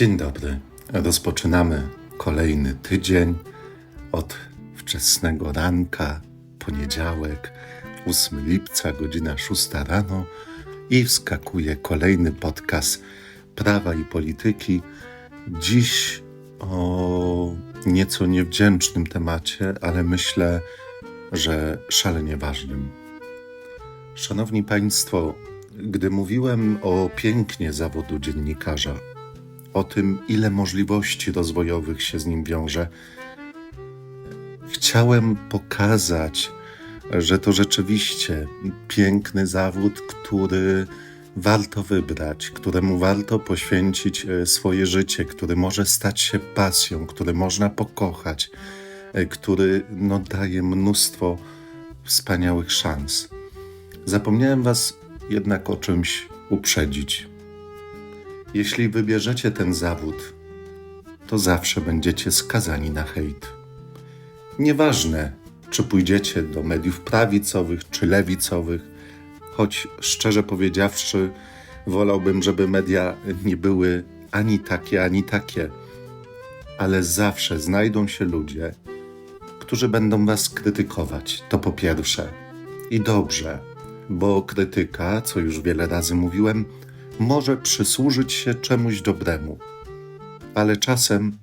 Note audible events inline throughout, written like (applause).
Dzień dobry. Rozpoczynamy kolejny tydzień od wczesnego ranka, poniedziałek, 8 lipca, godzina 6 rano i wskakuje kolejny podcast Prawa i Polityki. Dziś o nieco niewdzięcznym temacie, ale myślę, że szalenie ważnym. Szanowni Państwo, gdy mówiłem o pięknie zawodu dziennikarza, o tym, ile możliwości rozwojowych się z nim wiąże, chciałem pokazać, że to rzeczywiście piękny zawód, który warto wybrać, któremu warto poświęcić e, swoje życie, który może stać się pasją, który można pokochać, e, który no, daje mnóstwo wspaniałych szans. Zapomniałem Was jednak o czymś uprzedzić. Jeśli wybierzecie ten zawód, to zawsze będziecie skazani na hejt. Nieważne, czy pójdziecie do mediów prawicowych czy lewicowych, choć szczerze powiedziawszy, wolałbym, żeby media nie były ani takie, ani takie, ale zawsze znajdą się ludzie, którzy będą was krytykować. To po pierwsze. I dobrze, bo krytyka, co już wiele razy mówiłem, może przysłużyć się czemuś dobremu, ale czasem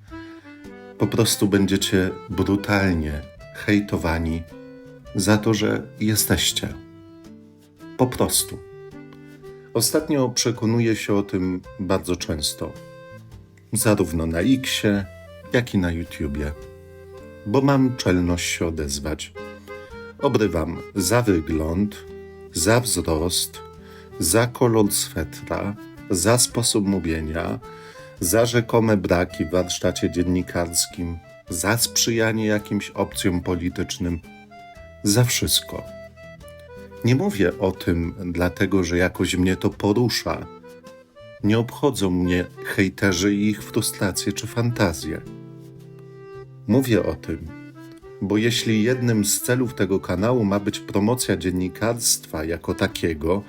po prostu będziecie brutalnie hejtowani za to, że jesteście. Po prostu. Ostatnio przekonuję się o tym bardzo często, zarówno na Xie, jak i na YouTubie, bo mam czelność się odezwać. Obrywam za wygląd, za wzrost, za kolor swetra, za sposób mówienia, za rzekome braki w warsztacie dziennikarskim, za sprzyjanie jakimś opcjom politycznym, za wszystko. Nie mówię o tym dlatego, że jakoś mnie to porusza. Nie obchodzą mnie hejterzy i ich frustracje czy fantazje. Mówię o tym, bo jeśli jednym z celów tego kanału ma być promocja dziennikarstwa jako takiego,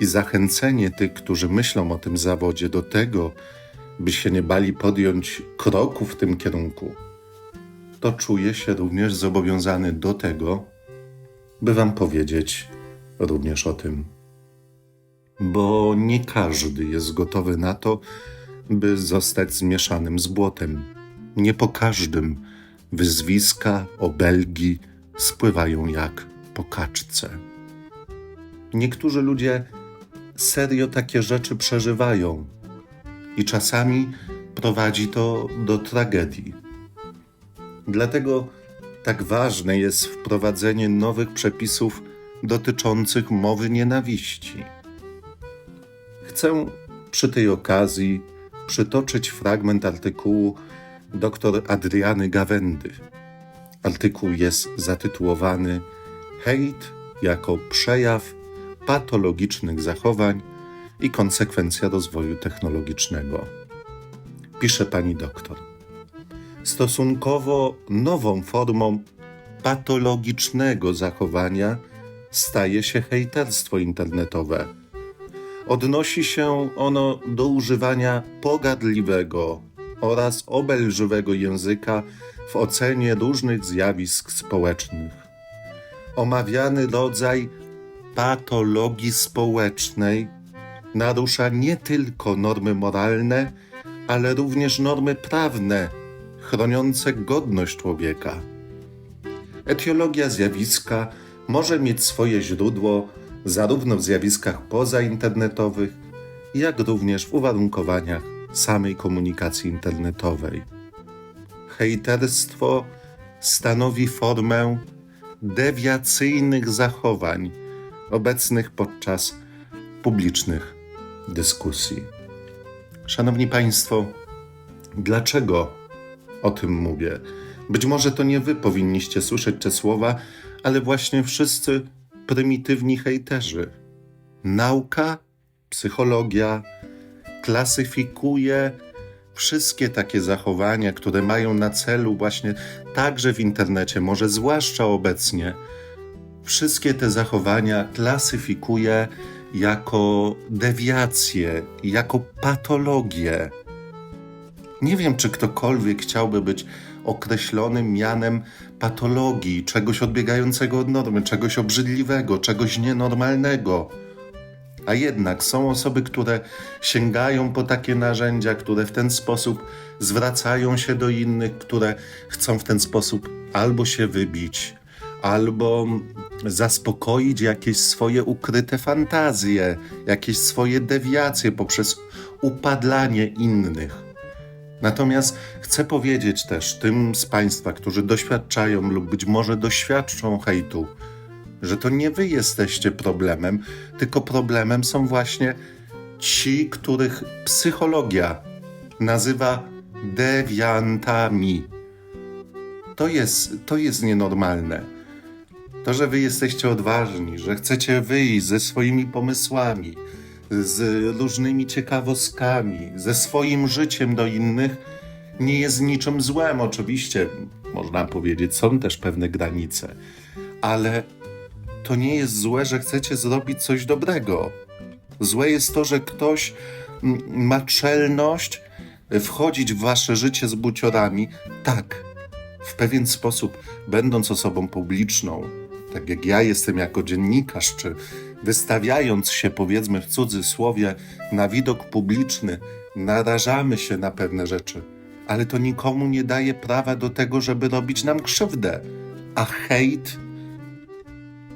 i zachęcenie tych, którzy myślą o tym zawodzie, do tego, by się nie bali podjąć kroku w tym kierunku, to czuję się również zobowiązany do tego, by Wam powiedzieć również o tym. Bo nie każdy jest gotowy na to, by zostać zmieszanym z błotem. Nie po każdym wyzwiska, obelgi spływają jak po kaczce. Niektórzy ludzie serio takie rzeczy przeżywają i czasami prowadzi to do tragedii. Dlatego tak ważne jest wprowadzenie nowych przepisów dotyczących mowy nienawiści. Chcę przy tej okazji przytoczyć fragment artykułu dr Adriany Gawendy. Artykuł jest zatytułowany Hejt jako przejaw patologicznych zachowań i konsekwencja rozwoju technologicznego. Pisze pani doktor. Stosunkowo nową formą patologicznego zachowania staje się hejterstwo internetowe. Odnosi się ono do używania pogardliwego oraz obelżywego języka w ocenie różnych zjawisk społecznych. Omawiany rodzaj patologii społecznej narusza nie tylko normy moralne, ale również normy prawne chroniące godność człowieka. Etiologia zjawiska może mieć swoje źródło zarówno w zjawiskach pozainternetowych, jak również w uwarunkowaniach samej komunikacji internetowej. Hejterstwo stanowi formę dewiacyjnych zachowań obecnych podczas publicznych dyskusji. Szanowni Państwo, dlaczego o tym mówię? Być może to nie Wy powinniście słyszeć te słowa, ale właśnie wszyscy prymitywni hejterzy. Nauka, psychologia klasyfikuje wszystkie takie zachowania, które mają na celu właśnie także w internecie, może zwłaszcza obecnie, wszystkie te zachowania klasyfikuje jako dewiacje, jako patologię. Nie wiem, czy ktokolwiek chciałby być określonym mianem patologii, czegoś odbiegającego od normy, czegoś obrzydliwego, czegoś nienormalnego. A jednak są osoby, które sięgają po takie narzędzia, które w ten sposób zwracają się do innych, które chcą w ten sposób albo się wybić, albo zaspokoić jakieś swoje ukryte fantazje, jakieś swoje dewiacje poprzez upadlanie innych. Natomiast chcę powiedzieć też tym z Państwa, którzy doświadczają lub być może doświadczą hejtu, że to nie Wy jesteście problemem, tylko problemem są właśnie ci, których psychologia nazywa dewiantami. To jest, to jest nienormalne. To, że Wy jesteście odważni, że chcecie wyjść ze swoimi pomysłami, z różnymi ciekawostkami, ze swoim życiem do innych, nie jest niczym złem. Oczywiście, można powiedzieć, są też pewne granice, ale to nie jest złe, że chcecie zrobić coś dobrego. Złe jest to, że ktoś ma czelność wchodzić w wasze życie z buciorami, tak, w pewien sposób, będąc osobą publiczną, tak jak ja jestem jako dziennikarz, czy wystawiając się, powiedzmy w cudzysłowie, na widok publiczny, narażamy się na pewne rzeczy, ale to nikomu nie daje prawa do tego, żeby robić nam krzywdę. A hejt,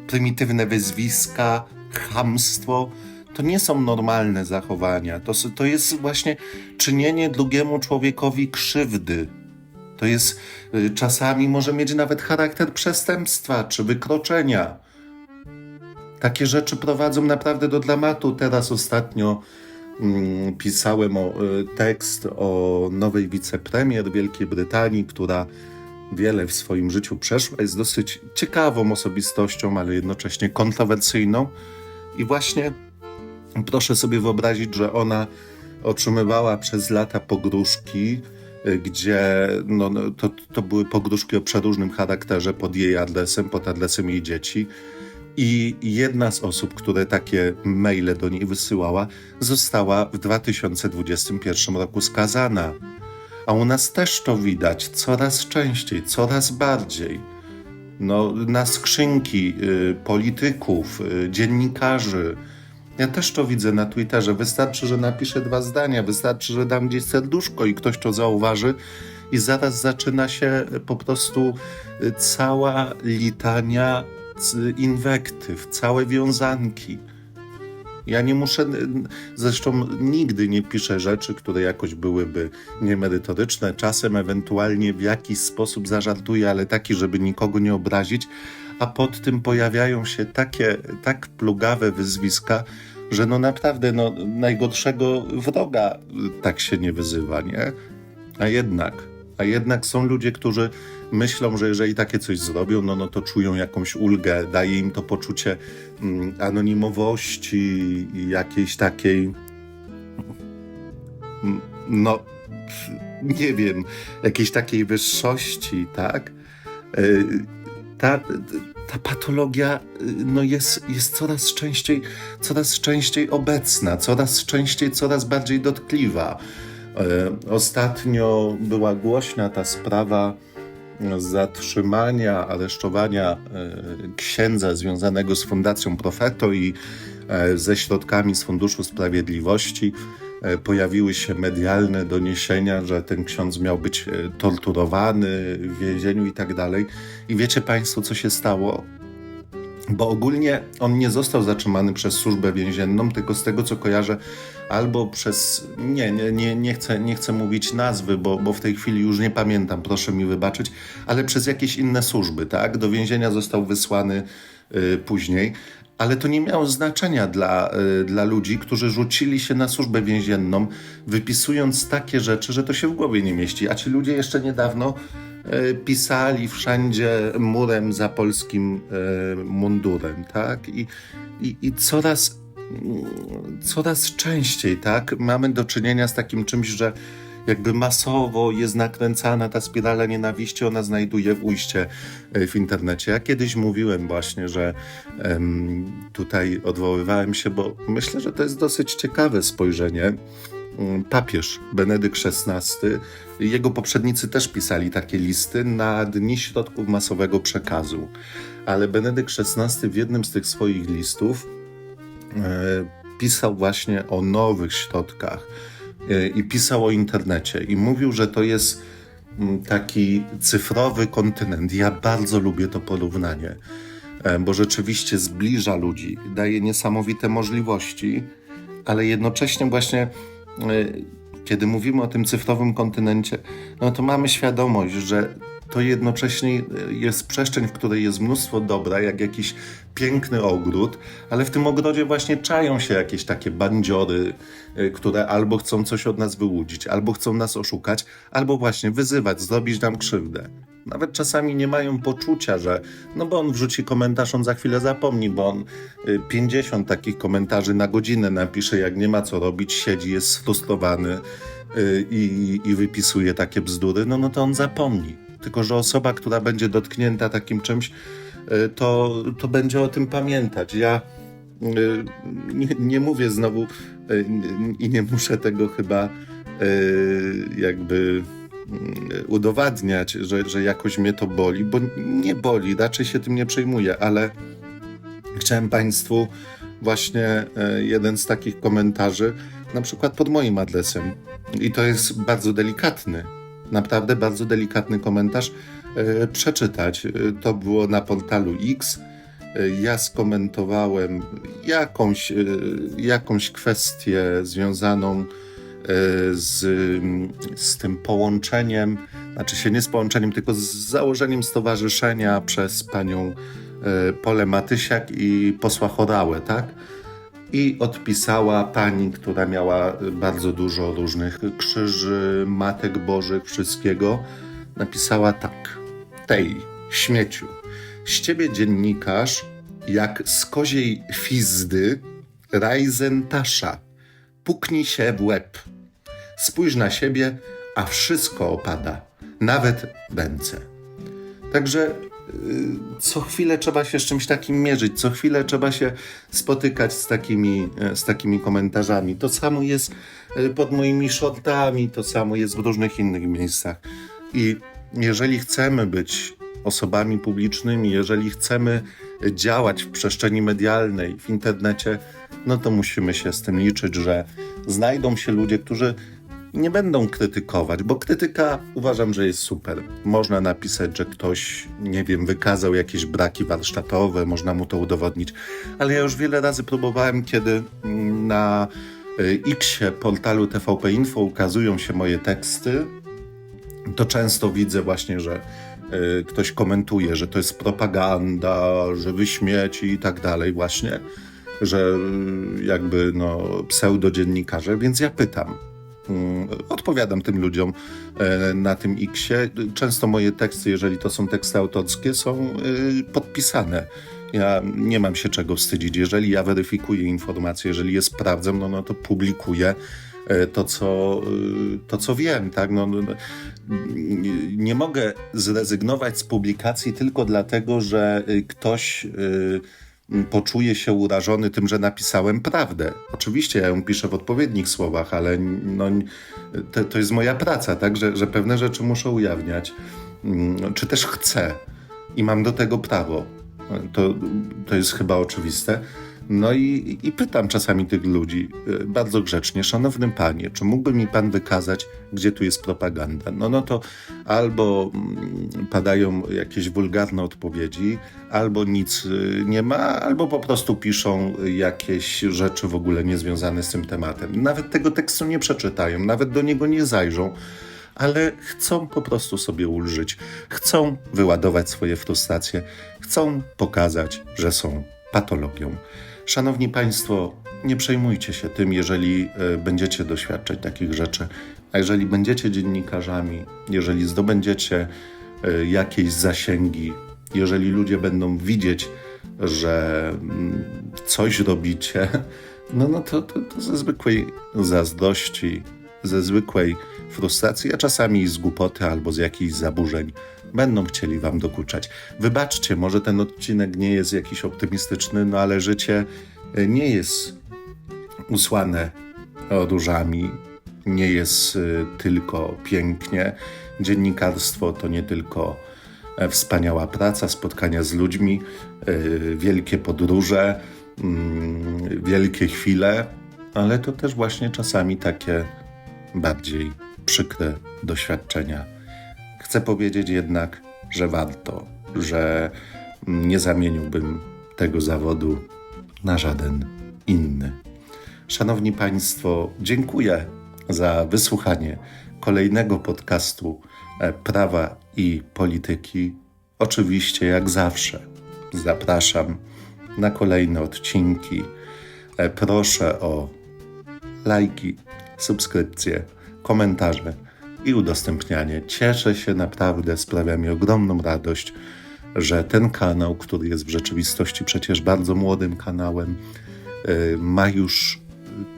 prymitywne wyzwiska, chamstwo to nie są normalne zachowania. To, to jest właśnie czynienie drugiemu człowiekowi krzywdy. To jest y, czasami może mieć nawet charakter przestępstwa czy wykroczenia. Takie rzeczy prowadzą naprawdę do dramatu. Teraz ostatnio mm, pisałem o, y, tekst o nowej wicepremier Wielkiej Brytanii, która wiele w swoim życiu przeszła. Jest dosyć ciekawą osobistością, ale jednocześnie kontrowersyjną. I właśnie proszę sobie wyobrazić, że ona otrzymywała przez lata pogróżki, gdzie no, no, to, to były pogróżki o przeróżnym charakterze pod jej adresem, pod adresem jej dzieci. I jedna z osób, które takie maile do niej wysyłała, została w 2021 roku skazana. A u nas też to widać coraz częściej, coraz bardziej. No, na skrzynki y, polityków, y, dziennikarzy. Ja też to widzę na Twitterze. Wystarczy, że napiszę dwa zdania, wystarczy, że dam gdzieś serduszko i ktoś to zauważy, i zaraz zaczyna się po prostu y, cała litania inwektyw, całe wiązanki. Ja nie muszę, zresztą nigdy nie piszę rzeczy, które jakoś byłyby niemerytoryczne. Czasem ewentualnie w jakiś sposób zażartuję, ale taki, żeby nikogo nie obrazić. A pod tym pojawiają się takie, tak plugawe wyzwiska, że no naprawdę no, najgorszego wroga tak się nie wyzywa, nie? A jednak, a jednak są ludzie, którzy myślą, że jeżeli takie coś zrobią, no, no to czują jakąś ulgę, daje im to poczucie mm, anonimowości i jakiejś takiej, mm, no, nie wiem, jakiejś takiej wyższości, tak? Y, Ta, ta patologia y, no jest, jest coraz częściej, coraz częściej obecna, coraz częściej, coraz bardziej dotkliwa. E, Ostatnio była głośna ta sprawa zatrzymania, aresztowania księdza związanego z Fundacją Profeto i ze środkami z Funduszu Sprawiedliwości. E, Pojawiły się medialne doniesienia, że ten ksiądz miał być e, torturowany w więzieniu i tak dalej. I wiecie Państwo, co się stało? Bo ogólnie on nie został zatrzymany przez służbę więzienną, tylko z tego co kojarzę, albo przez. Nie, nie, nie, nie, chcę, nie chcę mówić nazwy, bo, bo w tej chwili już nie pamiętam, proszę mi wybaczyć, ale przez jakieś inne służby, tak? Do więzienia został wysłany y, później. Ale to nie miało znaczenia dla, y, dla ludzi, którzy rzucili się na służbę więzienną, wypisując takie rzeczy, że to się w głowie nie mieści. A ci ludzie jeszcze niedawno e, pisali wszędzie murem za polskim e, mundurem, tak? I, i, i coraz, mm, coraz częściej, tak? Mamy do czynienia z takim czymś, że jakby masowo jest nakręcana ta spirala nienawiści, ona znajduje ujście e, w internecie. Ja kiedyś mówiłem właśnie, że tutaj odwoływałem się, bo myślę, że to jest dosyć ciekawe spojrzenie mm, papież Benedykt XVI, jego poprzednicy też pisali takie listy na dni środków masowego przekazu. Ale Benedykt XVI w jednym z tych swoich listów e, pisał właśnie o nowych środkach i pisał o internecie i mówił, że to jest mm, taki cyfrowy kontynent. Ja bardzo lubię to porównanie, e, bo rzeczywiście zbliża ludzi, daje niesamowite możliwości, ale jednocześnie właśnie e, kiedy mówimy o tym cyfrowym kontynencie, no to mamy świadomość, że to jednocześnie jest przestrzeń, w której jest mnóstwo dobra, jak jakiś piękny ogród, ale w tym ogrodzie właśnie czają się jakieś takie bandziory, y, które albo chcą coś od nas wyłudzić, albo chcą nas oszukać, albo właśnie wyzywać, zrobić nam krzywdę. Nawet czasami nie mają poczucia, że no bo on wrzuci komentarz, on za chwilę zapomni, bo on y, 50 takich komentarzy na godzinę napisze, jak nie ma co robić, siedzi, jest sfrustrowany y, i, i wypisuje takie bzdury, no, no to on zapomni. Tylko, że osoba, która będzie dotknięta takim czymś, y, to, to będzie o tym pamiętać. Ja y, nie, nie mówię znowu y, i nie muszę tego chyba jakby y, udowadniać, że, że jakoś mnie to boli, bo nie boli, raczej się tym nie przejmuję, ale chciałem Państwu właśnie e, jeden z takich komentarzy, na przykład pod moim adresem. I to jest bardzo delikatny, naprawdę bardzo delikatny komentarz, e, przeczytać. E, To było na portalu X. E, Ja skomentowałem jakąś, e, jakąś kwestię związaną e, z, z tym połączeniem, znaczy się nie z połączeniem, tylko z założeniem stowarzyszenia przez panią e, Polę Matysiak i posła Chorałę, tak? I odpisała pani, która miała bardzo dużo różnych krzyży, matek bożych, wszystkiego. Napisała tak. Tej, śmieciu, z ciebie dziennikarz jak z koziej fizdy rajzentasza. Puknij się w łeb. Spójrz na siebie, a wszystko opada. Nawet ręce. Także y, co chwilę trzeba się z czymś takim mierzyć, co chwilę trzeba się spotykać z takimi, z takimi komentarzami. To samo jest e, pod moimi shortami, to samo jest w różnych innych miejscach. I jeżeli chcemy być osobami publicznymi, jeżeli chcemy działać w przestrzeni medialnej, w internecie, no to musimy się z tym liczyć, że znajdą się ludzie, którzy nie będą krytykować, bo krytyka uważam, że jest super. Można napisać, że ktoś, nie wiem, wykazał jakieś braki warsztatowe, można mu to udowodnić, ale ja już wiele razy próbowałem, kiedy mm, na y, X-ie portalu TVP Info ukazują się moje teksty, to często widzę właśnie, że y, ktoś komentuje, że to jest propaganda, że wyśmieci i tak dalej właśnie, że y, jakby no pseudodziennikarze, więc ja pytam, Mm, Odpowiadam tym ludziom na tym X-ie. Często moje teksty, jeżeli to są teksty autorskie, są y, podpisane. Ja nie mam się czego wstydzić. Jeżeli ja weryfikuję informacje, jeżeli je sprawdzę, no, no to publikuję to, co, y, to, co wiem. Tak? No, no, no, nie mogę zrezygnować z publikacji tylko dlatego, że y, ktoś poczuje się urażony tym, że napisałem prawdę. Oczywiście ja ją piszę w odpowiednich słowach, ale no, to, to jest moja praca, tak, że, że pewne rzeczy muszę ujawniać. Mm, Czy też chcę i mam do tego prawo. To, to jest chyba oczywiste. No i, i pytam czasami tych ludzi y, bardzo grzecznie, szanowny panie, czy mógłby mi pan wykazać, gdzie tu jest propaganda? No, no to albo mm, padają jakieś wulgarne odpowiedzi, albo nic y, nie ma, albo po prostu piszą jakieś rzeczy w ogóle niezwiązane z tym tematem. Nawet tego tekstu nie przeczytają, nawet do niego nie zajrzą ale chcą po prostu sobie ulżyć, chcą wyładować swoje frustracje, chcą pokazać, że są patologią. Szanowni Państwo, nie przejmujcie się tym, jeżeli e, będziecie doświadczać takich rzeczy, a jeżeli będziecie dziennikarzami, jeżeli zdobędziecie e, jakieś zasięgi, jeżeli ludzie będą widzieć, że mm, coś robicie, (laughs) no, no to, to, to ze zwykłej zazdrości, ze zwykłej frustracji, a czasami z głupoty albo z jakichś zaburzeń będą chcieli wam dokuczać. Wybaczcie, może ten odcinek nie jest jakiś optymistyczny, no ale życie y, nie jest usłane różami. nie jest y, tylko pięknie. Dziennikarstwo to nie tylko e, wspaniała praca, spotkania z ludźmi, wielkie podróże, mm, wielkie chwile, ale to też właśnie czasami takie bardziej przykre doświadczenia. Chcę powiedzieć jednak, że warto, że nie zamieniłbym tego zawodu na żaden inny. Szanowni Państwo, dziękuję za wysłuchanie kolejnego podcastu e, Prawa i Polityki. Oczywiście, jak zawsze, zapraszam na kolejne odcinki. E, Proszę o lajki, subskrypcje, komentarze i udostępnianie. Cieszę się naprawdę, sprawia mi ogromną radość, że ten kanał, który jest w rzeczywistości przecież bardzo młodym kanałem, y, ma już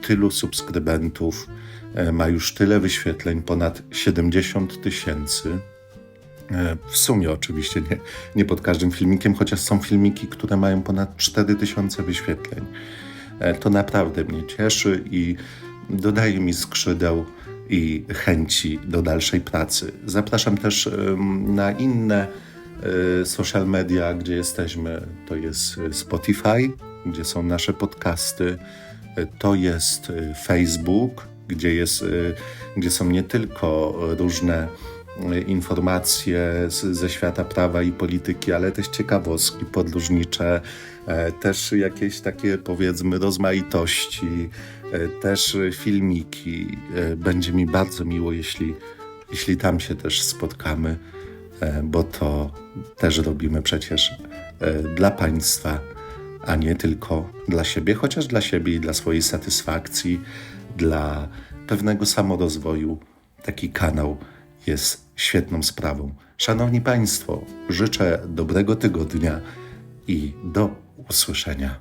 tylu subskrybentów, y, ma już tyle wyświetleń, ponad 70 tysięcy. E, W sumie oczywiście nie, nie pod każdym filmikiem, chociaż są filmiki, które mają ponad 4000 wyświetleń. To naprawdę mnie cieszy i dodaje mi skrzydeł i chęci do dalszej pracy. Zapraszam też na inne e, social media, gdzie jesteśmy. To jest Spotify, gdzie są nasze podcasty. E, To jest e, Facebook, gdzie, jest, gdzie są nie tylko różne informacje ze świata prawa i polityki, ale też ciekawostki podróżnicze, też jakieś takie powiedzmy rozmaitości, też filmiki. E, Będzie mi bardzo miło, jeśli, jeśli tam się też spotkamy, e, bo to też robimy przecież e, dla Państwa, a nie tylko dla siebie, chociaż dla siebie i dla swojej satysfakcji, dla pewnego samorozwoju. Taki kanał jest świetną sprawą. Szanowni Państwo, życzę dobrego tygodnia i do usłyszenia.